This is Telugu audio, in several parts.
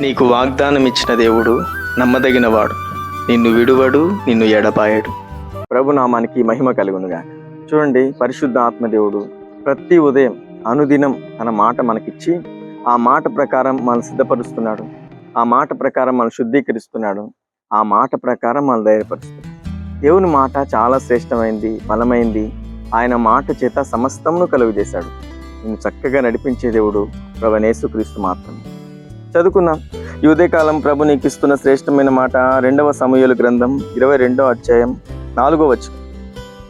నీకు వాగ్దానం ఇచ్చిన దేవుడు నమ్మదగినవాడు. నిన్ను విడువడు నిన్ను ఎడపాయడు ప్రభు నామానికి మహిమ కలుగునుగా చూడండి పరిశుద్ధ ఆత్మదేవుడు ప్రతి ఉదయం అనుదినం తన మాట మనకిచ్చి ఆ మాట ప్రకారం మనం సిద్ధపరుస్తున్నాడు. ఆ మాట ప్రకారం మనం శుద్ధీకరిస్తున్నాడు. ఆ మాట ప్రకారం మనం ధైర్యపరుస్తున్నాడు. దేవుని మాట చాలా శ్రేష్టమైంది బలమైంది. ఆయన మాట చేత సమస్తమును కలుగు చేశాడు నిన్ను చక్కగా నడిపించే దేవుడు ప్రభనేసుక్రీస్తు మాత్రమే. చదువుకుందాం. యువదేకాలం ప్రభు నీకు ఇస్తున్న శ్రేష్టమైన మాట రెండవ సమూహల గ్రంథం ఇరవై రెండవ అధ్యాయం నాలుగో వచ్చు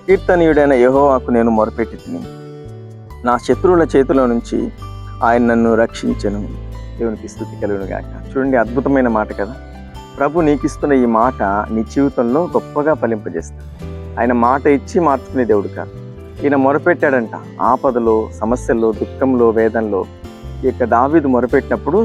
కీర్తనీయుడైన యహోవాకు నేను మొరపెట్టి తిని నా శత్రువుల చేతిలో నుంచి ఆయన నన్ను రక్షించను. దేవునికి స్థుతి కలుగునుగాక చూడండి అద్భుతమైన మాట కదా. ప్రభు నీకు ఇస్తున్న ఈ మాట నీ జీవితంలో గొప్పగా ఫలింపజేస్తాడు ఆయన మాట ఇచ్చి మార్చుకునే దేవుడు కాదు. ఈయన మొరపెట్టాడంట. ఆపదలో సమస్యల్లో దుఃఖంలో వేదంలో ఈ యొక్క దావీదు మొరపెట్టినప్పుడు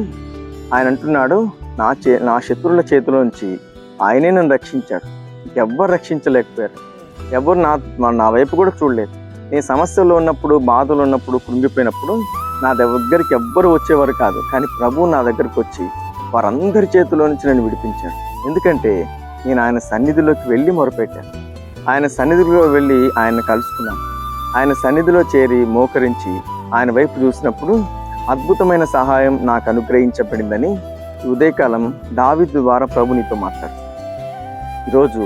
ఆయన అంటున్నాడు నా చే నా శత్రువుల చేతిలోంచి ఆయనే నన్ను రక్షించాడు. ఎవ్వరు రక్షించలేకపోయారు. ఎవరు నా నా వైపు కూడా చూడలేదు. నేను సమస్యలో ఉన్నప్పుడు బాధలు ఉన్నప్పుడు కృంగిపోయినప్పుడు నా దగ్గరికి ఎవ్వరు వచ్చేవారు కాదు. కానీ ప్రభు నా దగ్గరికి వచ్చి వారందరి చేతిలో నుంచి నన్ను విడిపించాడు. ఎందుకంటే నేను ఆయన సన్నిధిలోకి వెళ్ళి మొరపెట్టాను. ఆయన సన్నిధిలో వెళ్ళి ఆయన కలుసుకున్నాను. ఆయన సన్నిధిలో చేరి మోకరించి ఆయన వైపు చూసినప్పుడు అద్భుతమైన సహాయం నాకు అనుగ్రహించబడిందని ఉదయకాలం దావి ద్వారా ప్రభు నీతో మాట్లాడు ఈరోజు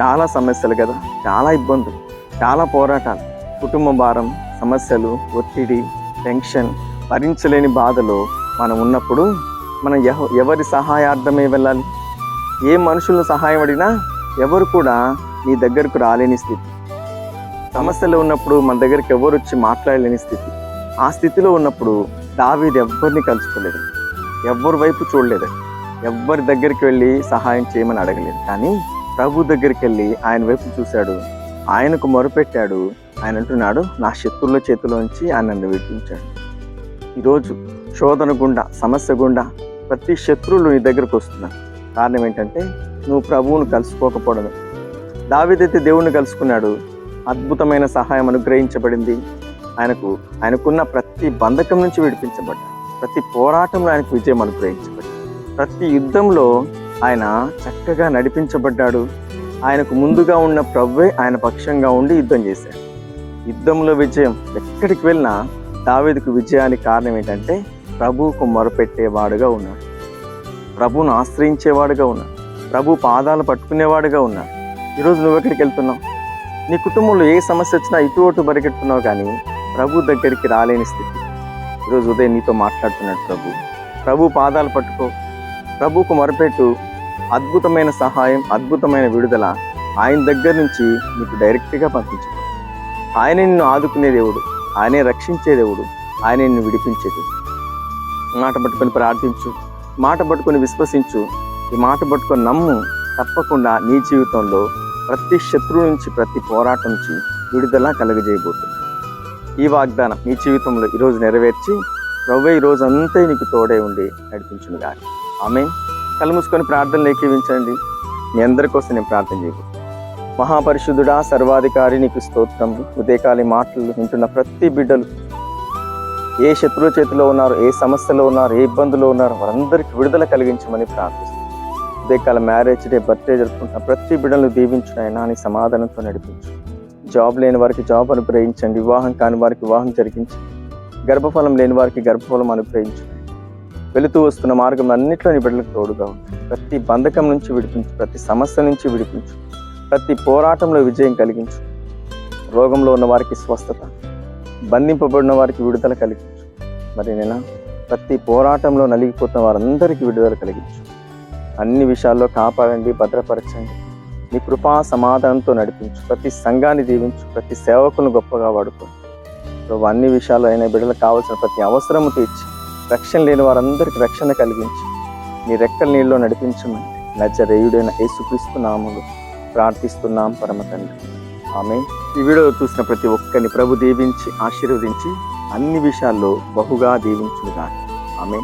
చాలా సమస్యలు కదా చాలా ఇబ్బందులు చాలా పోరాటాలు కుటుంబ భారం సమస్యలు ఒత్తిడి టెన్షన్ భరించలేని బాధలో మనం ఉన్నప్పుడు మనం ఎవ ఎవరి సహాయార్థమే వెళ్ళాలి? ఏ మనుషులను సహాయం అడిగినా ఎవరు కూడా నీ దగ్గరకు రాలేని స్థితి. సమస్యలు ఉన్నప్పుడు మన దగ్గరికి ఎవరు వచ్చి మాట్లాడలేని స్థితి. ఆ స్థితిలో ఉన్నప్పుడు దావీది ఎవ్వరిని కలుసుకోలేదు. ఎవ్వరి వైపు చూడలేదు. ఎవ్వరి దగ్గరికి వెళ్ళి సహాయం చేయమని అడగలేదు. కానీ ప్రభు దగ్గరికి వెళ్ళి ఆయన వైపు చూశాడు. ఆయనకు మొరపెట్టాడు. ఆయన అంటున్నాడు నా శత్రువుల చేతిలోంచి ఆయన నన్ను విడిపించాడు. ఈరోజు శోధన గుండా సమస్య గుండా ప్రతి శత్రువులు నీ దగ్గరకు వస్తున్నారు. కారణం ఏంటంటే నువ్వు ప్రభువును కలుసుకోకపోవడమే. దావీదైతే దేవుణ్ణి కలుసుకున్నాడు. అద్భుతమైన సహాయం అనుగ్రహించబడింది. ఆయనకు ఆయనకున్న ప్రతి బంధకం నుంచి విడిపించబడ్డాడు. ప్రతి పోరాటంలో ఆయనకు విజయం అనుగ్రహించబడింది ప్రతి యుద్ధంలో ఆయన చక్కగా నడిపించబడ్డాడు. ఆయనకు ముందుగా ఉన్న ప్రభువే ఆయన పక్షంగా ఉండి యుద్ధం చేశాడు. యుద్ధంలో విజయం ఎక్కడికి వెళ్ళినా దావీదుకు విజయానికి కారణం ఏంటంటే ప్రభువుకు మొరపెట్టేవాడుగా ఉన్నాడు. ప్రభువును ఆశ్రయించేవాడుగా ఉన్నాడు. ప్రభు పాదాలు పట్టుకునేవాడుగా ఉన్నాడు. ఈరోజు నువ్వు ఎక్కడికి వెళ్తున్నావు? నీ కుటుంబంలో ఏ సమస్య వచ్చినా ఇటు అటు బరిగెడుతున్నావు కానీ ప్రభు దగ్గరికి రాలేని స్థితి. ఈరోజు ఉదయం నీతో మాట్లాడుతున్నాడు ప్రభు. ప్రభు పాదాలు పట్టుకో. ప్రభుకు మొరపెట్టు. అద్భుతమైన సహాయం అద్భుతమైన విడుదల ఆయన దగ్గర నుంచి నీకు డైరెక్ట్గా పంపించు. ఆయన నిన్ను ఆదుకునే దేవుడు. ఆయనే రక్షించే దేవుడు. ఆయన నిన్ను విడిపించేది మాట పట్టుకొని ప్రార్థించు. మాట పట్టుకొని విశ్వసించు. ఈ మాట పట్టుకొని నమ్ము. తప్పకుండా నీ జీవితంలో ప్రతి శత్రువు నుంచి ప్రతి పోరాటం నుంచి విడుదల కలుగజేయబోతుంది. ఈ వాగ్దానం నీ జీవితంలో ఈరోజు నెరవేర్చి ప్రవ్వే ఈ రోజు అంతా నీకు తోడే ఉండి నడిపించును కానీ ఆమె కళ్ళు మూసుకొని ప్రార్థనలు ఏకీవించండి. మీ అందరి కోసం నేను ప్రార్థన చేయబోతున్నాను మహాపరిశుద్ధుడా సర్వాధికారి నీకు స్తోత్రం ఉదయకాలి మాటలు వింటున్న ప్రతి బిడ్డలు. ఏ శత్రువుల చేతిలో ఉన్నారు ఏ సమస్యలో ఉన్నారు ఏ ఇబ్బందులో ఉన్నారు వారందరికీ విడుదల కలిగించమని ప్రార్థిస్తున్నాను ఉదయకాల మ్యారేజ్ డే బర్త్డే జరుపుకుంటున్న ప్రతి బిడ్డలను దీవించునైనా నీ సమాధానంతో నడిపించు జాబ్ లేని వారికి జాబ్ అనుగ్రహించండి. వివాహం కాని వారికి వివాహం జరిగించండి. గర్భఫలం లేని వారికి గర్భఫలం అనుగ్రహించండి. వెళుతూ వస్తున్న మార్గం అన్నింటిలో నీ బిడ్డలకు తోడుగా ఉంటుంది ప్రతి బంధకం నుంచి విడిపించు ప్రతి సమస్య నుంచి విడిపించు ప్రతి పోరాటంలో విజయం కలిగించు. రోగంలో ఉన్న వారికి స్వస్థత బంధింపబడిన వారికి విడుదల కలిగించు. మరి నేను? ప్రతి పోరాటంలో నలిగిపోతున్న వారందరికీ విడుదల కలిగించు. అన్ని విషయాల్లో కాపాడండి భద్రపరచండి. నీ కృపా సమాధానంతో నడిపించు. ప్రతి సంఘాన్ని దీవించు. ప్రతి సేవకులను గొప్పగా వాడుకోండి ప్రభు అన్ని విషయాలు అయిన బిడ్డలకు కావాల్సిన ప్రతి అవసరము తీర్చి. రక్షణ లేని వారందరికీ రక్షణ కలిగించి. నీ రెక్కల నీళ్ళలో నడిపించమని నజరేయుడైన యేసుక్రీస్తు నాములు ప్రార్థిస్తున్నాం పరమ తండ్రి. ఆమె ఈ వీడియో చూసిన ప్రతి ఒక్కరిని ప్రభు దీవించి ఆశీర్వదించి అన్ని విషయాల్లో బహుగా దీవించుగా ఆమె